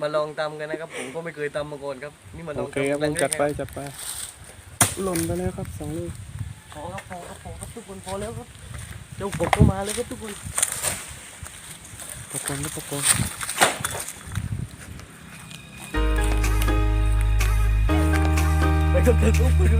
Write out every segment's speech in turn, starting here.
มาลองตำกันนะครับ ผมก็ไม่เคยตำมาก่อนครับ นี่มาลโอองเคครับตำผมจัดไปจัดไปหล่นไปแล้วครับสองลูกพอครับพอครับพอครับทุกคนพอแล้วครับเจ้าปกก็มาแล้วครับทุกคนปกกอนก็ปกกอนไปครับไปครับไปค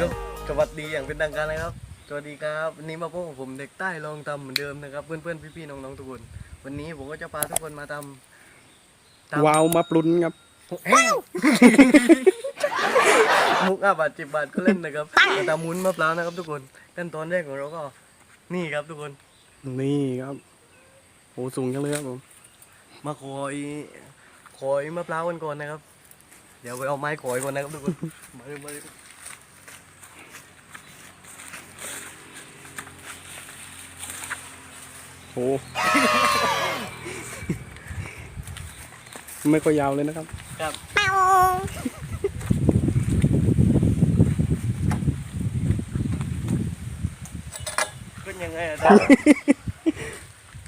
ครับสวัสดีอย่างเป็นทางการนะครับ สวัสดีครับวันนี้มาพบกับผมเด็กใต้ลองทำเหมือนเดิมนะครับ เพื่อนๆพี่ๆน้องๆทุกคน วันนี้ผมก็จะพาทุกคนมาทำตำวาวมาปลุนครับมุกอาบาทจิบบาทก็เล่นนะครับมาทำมุ้นมะพร้าวนะครับ ทุกคนขั้นตอนแรกของเราก็ นี่ครับทุกคนนี่ครับโหสูงจังเลยครับผมมาคอยคอยมะพร้าวกันก่อนนะครับ เดี๋ยวไปเอาไม้ขอยก่อนนะครับทุกคนมาเลยมาเลย หไม่ค่อยยาวเลยนะครับ ครับขึ้นยังไงอะจ๊ะ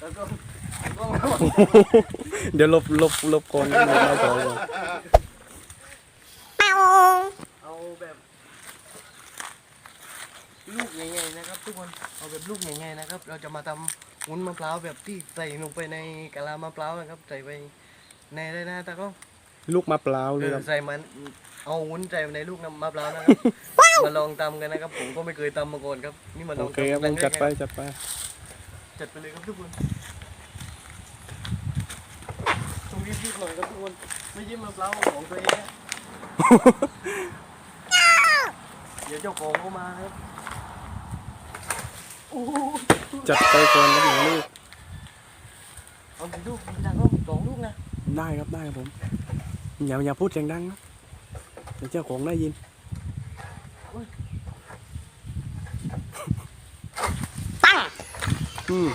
แล้วก็แล้วก็เดี๋ยวหลบหลบหลบก่อนหลบได้ก่อนก่อนเอาแบบลูกใหญ่ๆนะครับ ทุกคน เอาแบบลูกใหญ่ๆนะครับ เราจะมาทำ วุ้นมะพร้าวแบบที่ใส่ลงไปในกะลามะพร้าวนะครับ ใส่ไปในได้นะตาก็ลูกมะพร้าวเอเลยอครับใส่มันเอาวุ้นใส่ในลูกน้ำมะพร้าวนะครับมาลองตำกันนะครับ ผมก็ไม่เคยตำมาก่อนครับ นี่มาลโอองเคครับตำผมจัดไปจัดไปจัดไปเลยครับทุกคนต้องรีบๆหน่อยครับทุกคนไม่ยิ้มมะพร้าวของตัวเองนะเดี๋ยวเจ้าของเขามาครับโอ้โห จัดไปก่อนครับหนึ่งลูกเอากี่ลูกดีจังก็สองลูกนะได้ครับได้ครับผมอย่าอย่าพูดเสียงดังครับเดี๋ยวเจ้าของได้ยินอืม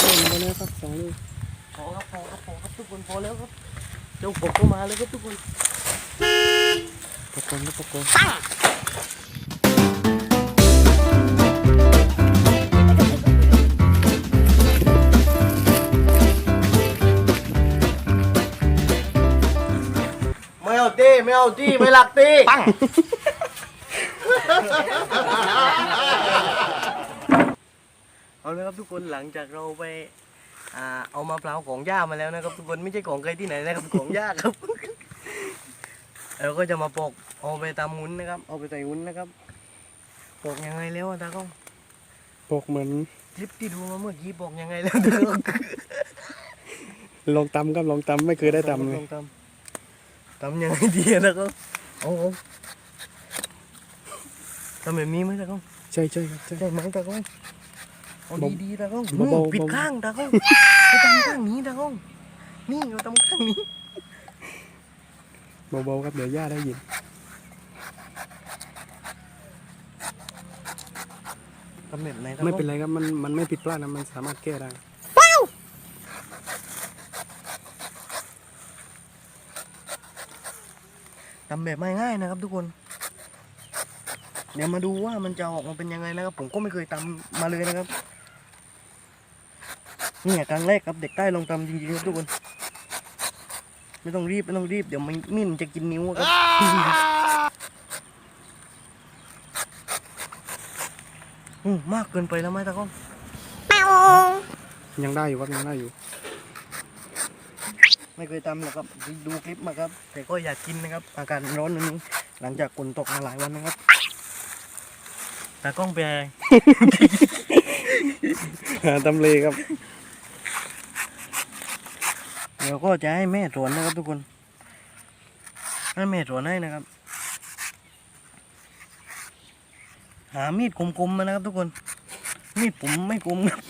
หล่นไปแล้วครับสองลูกพอครับพอครับพอครับทุกคนพอแล้วครับเจ้าของก็มาแล้วครับทุกคนปกกอนก็ปกกอนไม่เอาตี ไม่เอาตีไม่หลักตีปังเอาเลยครับทุกคนหลังจากเราไปอ่าเอามะพร้าวของย่ามาแล้วนะครับ ทุกคนไม่ใช่ของใครที่ไหนนะครับของย่าครับเราก็จะมาปอกเอาไปตามวุ้นนะครับ เอาไปใส่วุ้นนะครับปอกยังไงแล้วอะตากล้องปกเหมือนคลิปที่ดูมาเมื่อกี้ปอกยังไงแล้วตากล้องลองตำครับลองตำไม่เคยได้ตำเลยองตำ ตำยังไงดีอะตากล้องเอาเอาทำแบบนี้ไหมตากล้องใช่ใช่ครับใช่ได้ไหมตากล้องเอาเบาดีๆตากล้องเบาๆนู่นปิดเบาๆข้างตากล้องไปทำข้างนี้ตากล้องนี่เราทำข้างนี้เบาๆครับเดี๋ยวย่าได้ยินทำแบบไหนตากล้อง ไม่เป็นไรครับมันมันไม่ผิดพลาดนะมันสามารถแก้ได้ ทำแบบไม่ง่ายนะครับ ทุกคน เดี๋ยวมาดูว่ามันจะออกมาเป็นยังไงนะครับ ผมก็ไม่เคยทำมาเลยนะครับนี่ครั้งแรกครับเด็กใต้ลองทำจริงๆครับทุกคนไม่ต้องรีบไม่ต้องรีบเดี๋ยวมันมิ่นจะกินนิ้วอะครับอืมมากเกินไปแล้วไหมตาก้องยังได้อยู่ครับยังได้อยู่ ไม่เคยทำหรอกครับดูคลิปมาครับ แต่ก็อยากกินนะครับ อากาศร้อนอันนี้หลังจากฝนตกมาหลายวันนะครับตากล้องไปนอะไรหาตำเลครับ เดี๋ยวก็จะให้แม่สวนนะครับทุกคน ให้แม่สวนให้นะครับ หามีดคมๆมานะครับทุกคน มีดผมไม่คมครับ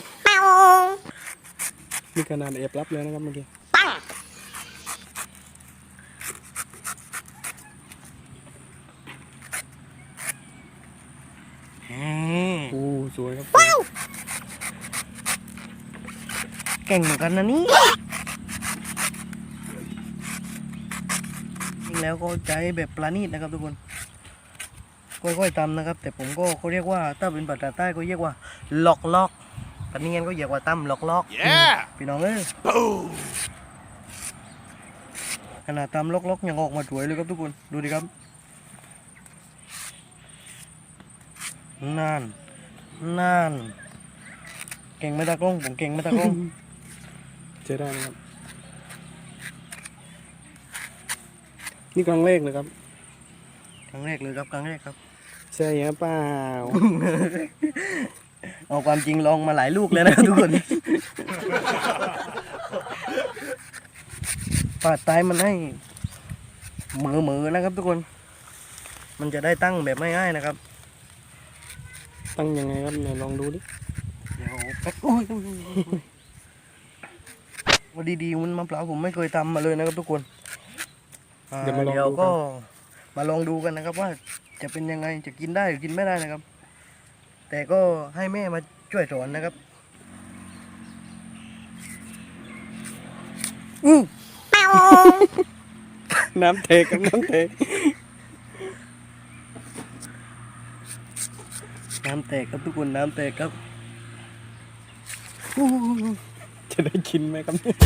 นี่ขนาดแอบรับเลยนะครับเมื่อกี้ อืม อู้ สวยครับ เก่งเหมือนกันนะนี่จริงแล้วก็ใจแบบปลาณีตนะครับทุกคนค่อยๆตำนะครับ แต่ผมก็เขาเรียกว่าถ้าเป็นภาษาใต้ก็เรียกว่าลอกลอกปลาเนียนก็เรียกว่าตำลอกลอก Yeah! พี่น้องเอ้ยขนาดตำลอกลอกยังออกมาสวยเลยครับทุกคนดูดิครับนั่นนั่นเก่งไหมตากล้องผมเก่งไหมตากล้อง เจอได้นะครับ นี่ครั้งแรกเลยครับ ครั้งแรกเลยครับครั้งแรกครับ ใช่ฮะเปล่า เอาความจริงลองมาหลายลูกแล้วนะครับทุกคนปาดตายมันให้เหมือเหมือๆนะครับ ทุกคน มันจะได้ตั้งแบบไม่ง่ายนะครับ ตั้งยังไงครับไหนลองดูดิเดี๋ยวแป๊บโอ้ย วันดีๆมันมะพร้าวผมไม่เคยทำมาเลยนะครับทุกคนอ่าเดี๋ยวมาลองเดี๋ยวดูก็กันมาลองดูกันนะครับ ว่าจะเป็นยังไงจะกินได้หรือกินไม่ได้นะครับ แต่ก็ให้แม่มาช่วยสอนนะครับอือน้ำเทกับน้ำเทน้ำแตกครับทุกคนน้ำแตกครับ จะได้กินไหมครับเนี่ย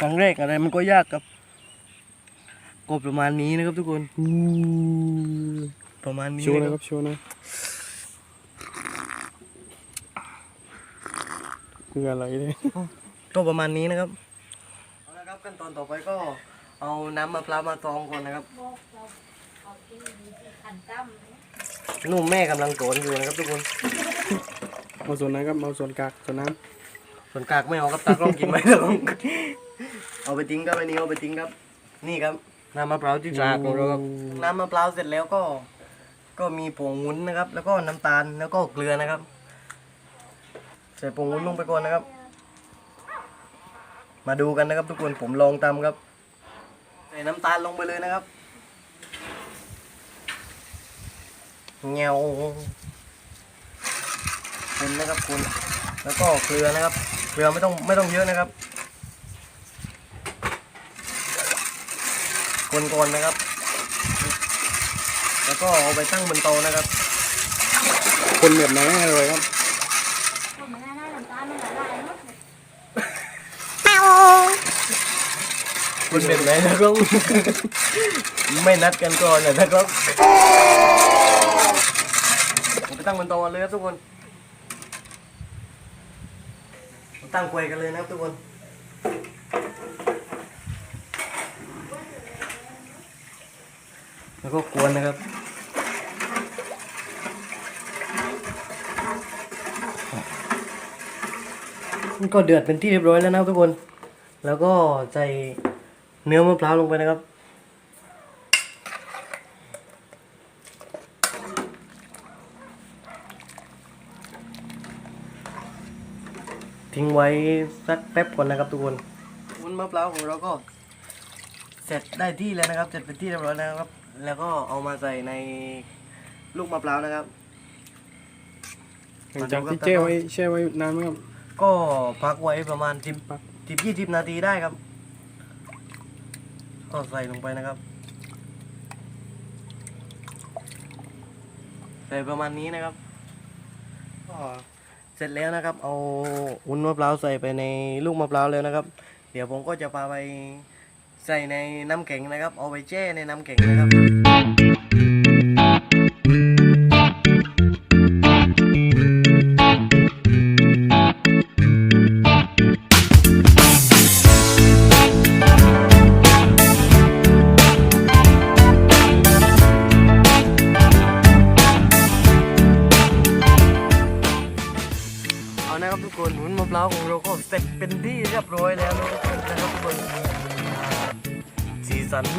ครั้งแรกอะไรมันก็ยากครับ ก็ประมาณนี้นะครับทุกคนอู้ประมาณนี้โชว์หนะนะคครับรับโชว์หนะคืออะไรเนี่ยก็ประมาณนี้นะครับเอาละครับขั้นตอนต่อไปก็เอาน้ำมะพร้าวมาตองก่อนนะครับนุ่มแม่กำลังโกนอยู่นะครับทุกคนเอาส่วนไหนครับเอาส่วนกากส่วนน้ส่วนกากไม่เอาครับตากล้องกินไหมตากล้องเอาไปทิ้งครับไอ้นี่เอาไปทิ้งครับ นี่ครับ น้ำมะพร้าวที่ำสะอาดของเราครับน้ำมะพร้าวเสร็จแล้วก็ ก็มีผงวุ้นนะครับ แล้วก็น้ำตาลแล้วก็เกลือนะครับ ใส่ผงวุ้นลงไปก่อนนะครับ มาดูกันนะครับ ทุกคนผมลองตำครับ ใส่น้ำตาลลงไปเลยนะครับเงวคุณนะครับคุณแล้วก็เกลือนะครับ เกลือไม่ต้องไม่ต้องเยอะนะครับ คนก่อนนะครับ แล้วก็เอาไปตั้งบนโต๊ะนะครับ คนแบบไหนให้อร่อยครับคุณเป็นไหนนะครับ ไม่นัดกันก่อนนะนะครับผมไปตั้งบนโต๊ะเลยครับทุกคน ตั้งควยกันเลยนะครับทุกคน แล้วก็กวนนะครับนี่ก็เดือดเป็นที่เรียบร้อยแล้วนะครับทุกคน แล้วก็ใส่เนื้อมะพร้าวลงไปนะครับ ทิ้งไว้สักแป๊บก่อนนะครับทุกคนวุ้นมะพร้าวของเราก็เสร็จได้ที่แล้วนะครับ เสร็จเป็นที่เรียบร้อยแล้วครับ แล้วก็เอามาใส่ในลูกมะพร้าวนะครับ หลังจากที่แช่ไว้แช่ไว้นานไหมครับ ก็พักไว้ประมาณสิบพักสิบยี่สิบนาทีได้ครับ ก็ใส่ลงไปนะครับ ใส่ประมาณนี้นะครับก็เสร็จแล้วนะครับ เอาวุ้นมะพร้าวใส่ไปในลูกมะพร้าวแล้วนะครับ เดี๋ยวผมก็จะพาไป ใส่ในน้ำแข็งนะครับ เอาไปแช่ในน้ำแข็งนะครับ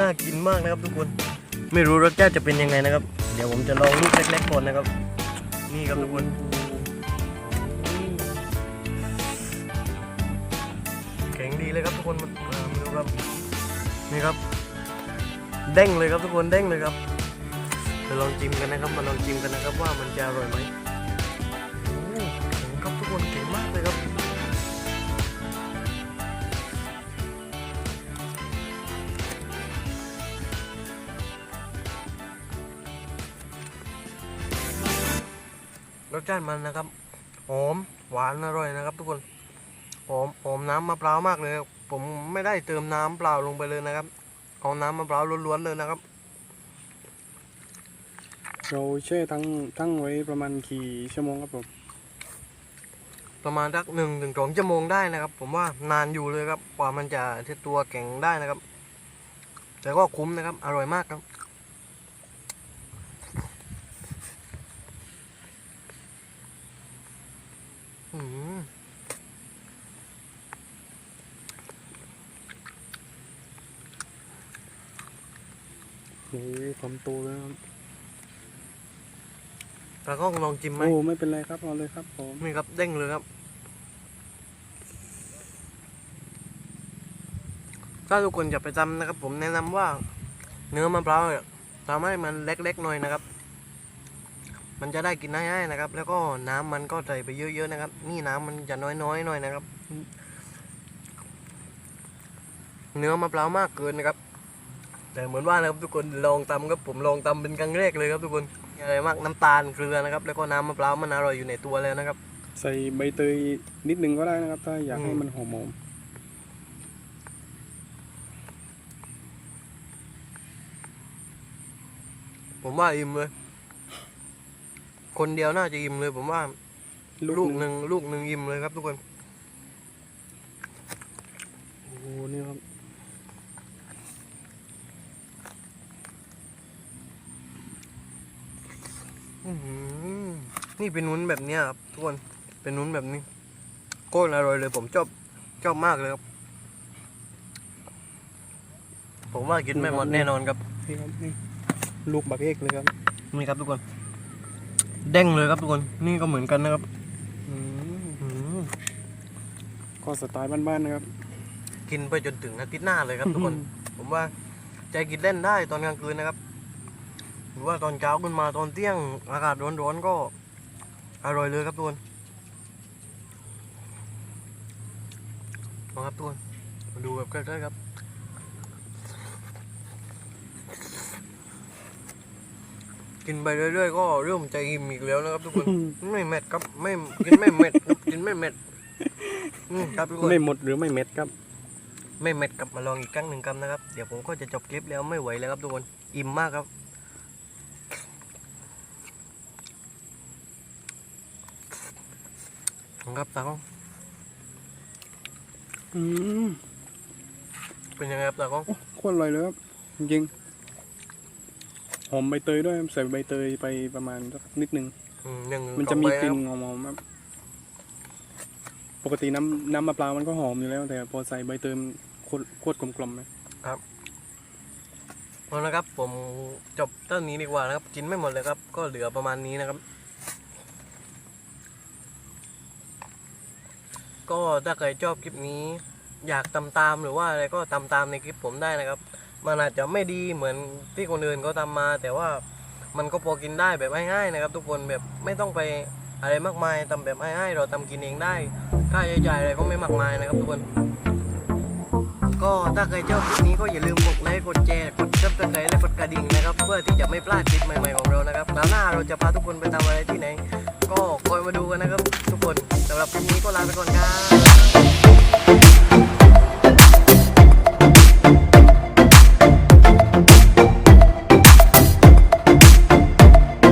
น่ากินมากนะครับทุกคน ไม่รู้รสชาติจะเป็นยังไงนะครับ เดี๋ยวผมจะลองลูกเล็กๆก่อนนะครับ นี่ครับทุกคนแข็งดีเลยครับทุกคนมาอ่ามาดูครับ นี่ครับ เด้งเลยครับทุกคนเด้งเลยครับมาลองจิ้มกันนะครับมาลองจิ้มกันนะครับว่ามันจะอร่อยไหม รสชาติมันนะครับ หอมหวานอร่อยนะครับ ทุกคน หอมหอมน้ำมะพร้าวมากเลย ผมไม่ได้เติมน้ำเปล่าลงไปเลยนะครับ เอาน้ำมะพร้าวล้วนๆเลยนะครับ เราแช่ตั้งตั้งไว้ประมาณกี่ชั่วโมงครับผม ประมาณสักหนึ่งถึงสองชั่วโมงได้นะครับ ผมว่านานอยู่เลยครับ กว่ามันจะเทตัวแข็งได้นะครับ แต่ก็คุ้มนะครับ อร่อยมากครับ อืม โอ้คำโตเลยนะครับตากล้องลองจิ้มไหมโอ้ไม่เป็นไรครับเอาเลยครับผมนี่ครับเด้งเลยครับ ถ้าทุกคนจะไปทำนะครับ ผมแนะนำว่า เนื้อมะพร้าวเนี่ยทำให้มันเล็กๆหน่อยนะครับ มันจะได้กินง่ายๆนะครับ แล้วก็น้ำมันก็ใส่ไปเยอะๆนะครับ นี่น้ำมันจะน้อยๆหน่อยนะครับ เนื้อมะพร้าวมากเกินนะครับ แต่เหมือนว่านะครับทุกคนลองตำครับผมลองตำเป็นครั้งแรกเลยครับทุกคนอะไรมากน้ำตาลเกลือนะครับ แล้วก็น้ำมะพร้าวมันอร่อยอยู่ในตัวแล้วนะครับ ใส่ใบเตยนิดนึงก็ได้นะครับ ถ้าอยากให้อืมมันหอมผมว่าอิ่มเลย คนเดียวน่าจะอิ่มเลย ผมว่าๆลูกหหนึ่งนึ่งลูกหนึ่งอิ่มเลยครับทุกคน โอ้โหนี่ครับ อื้อหือ นี่เป็นนุ้นแบบเนี้ยครับทุกคนเป็นนุ้นแบบนี้โคตรอร่อยเลย ผมชอบชอบมากเลยครับ ผมว่ากินไม่หมดแน่นอนครับนี่ครับนี่ลูกบักเอกเลยครับนี่ครับทุกคนเด้งเลยครับทุกคน นี่ก็เหมือนกันนะครับอืมอื้อหือก็สไตล์บ้านๆนะครับ กินไปจนถึงอาทิตย์หน้าเลยครับทุกคน ผมว่าใจกินเล่นได้ตอนกลางคืนนะครับ หรือว่าตอนเช้าขึ้นมาตอนเที่ยงอากาศร้อนๆก็อร่อยเลยครับทุกคนมาครับทุกคนมาดูแบบใกล้ๆครับกินไปเรื่อยๆก็เริ่มใจอิ่มอีกแล้วนะครับทุกคน ไม่เม็ดครับไม่กินไม่เม็ดครับกินไม่เม็ดอืมครับทุกคนไม่หมดหรือไม่เม็ดครับ ไม่เม็ดกลับมาลองอีกครั้งหนึ่งครับนะครับ เดี๋ยวผมก็จะจบคลิปแล้วไม่ไหวแล้วครับทุกคน อิ่มมากครับ ครับตากล้องอืมเป็นยังไงครับตากล้องโอ้โคตรอร่อยเลยครับ จริงๆหอมใบเตยด้วยครับใส่ใบเตยไปประมาณสักนิดนึง อืมยังมันจะมีกลิ่นต่อไปหอมๆครับ ปกติน้ำน้ำมะพร้าวมันก็หอมอยู่แล้ว แต่พอใส่ใบเตยมันโคตรโคตรกลมๆเลยครับเอาละครับ ผมจบเท่านี้ดีกว่านะครับ กินไม่หมดเลยครับ ก็เหลือประมาณนี้นะครับ ก็ถ้าใครชอบคลิปนี้ อยากตามตามหรือว่าอะไรก็ตามตามในคลิปผมได้นะครับ มันอาจจะไม่ดีเหมือนที่คนอื่นเขาทำมา แต่ว่ามันก็พอกินได้แบบง่ายๆนะครับ ทุกคนแบบไม่ต้องไปอะไรมากมายทำแบบง่ายๆเราทำกินเองได้ค่าใช้จ่ายอะไรก็ไม่มากมายนะครับทุกคน ก็ถ้าใครชอบคลิปนี้ก็อย่าลืมกดไลค์กดแชร์กดซับสไครต์และกดกระดิ่งนะครับ เพื่อที่จะไม่พลาดคลิปใหม่ๆของเรานะครับคราวหน้าเราจะพาทุกคนไปทำอะไรที่ไหน ก็คอยมาดูกันนะครับทุกคนสำหรับคลิปนี้ก็ลาไปก่อนครับ